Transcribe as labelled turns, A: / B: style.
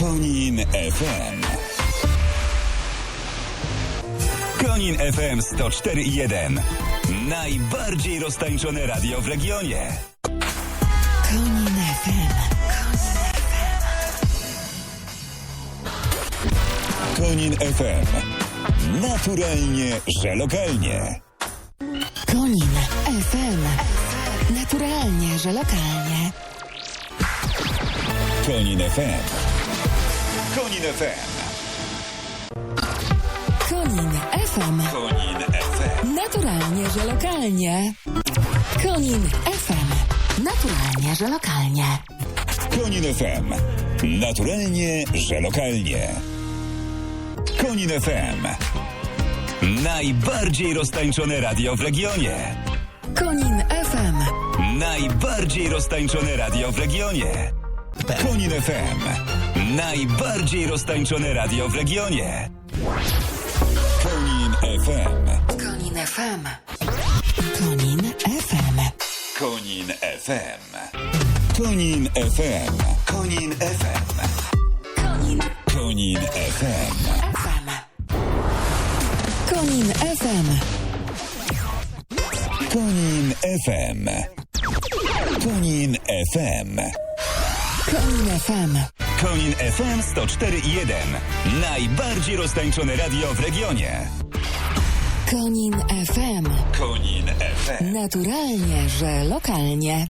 A: Konin FM. Konin FM 104.1. Najbardziej roztańczone radio w regionie.
B: Konin FM.
A: Konin FM. Naturalnie, że lokalnie.
B: Konin FM. Naturalnie, że lokalnie.
A: Konin FM. Konin FM.
B: Konin FM.
A: Konin FM.
B: Naturalnie, że lokalnie. Konin FM. Naturalnie, że lokalnie.
A: Konin FM. Naturalnie, że lokalnie. Konin FM. Najbardziej roztańczone radio w regionie.
B: Konin FM.
A: Najbardziej roztańczone radio w regionie. Konin FM. Najbardziej roztańczone radio w regionie. Konin FM.
B: Konin FM. Konin FM.
A: Konin FM. Konin FM. Konin FM.
B: Konin
A: Konin FM.
B: FM. Konin FM.
A: Konin FM. Konin FM.
B: Konin FM.
A: Konin FM 104.1. Najbardziej roztańczone radio w regionie.
B: Konin FM.
A: Konin FM.
B: Naturalnie, że lokalnie.